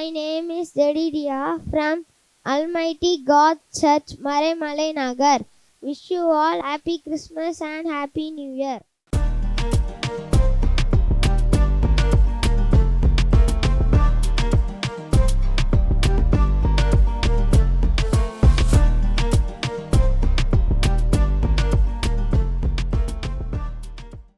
My name is Jedidia from Almighty God Church, Maremalai Nagar. Wish you all happy Christmas and happy New Year.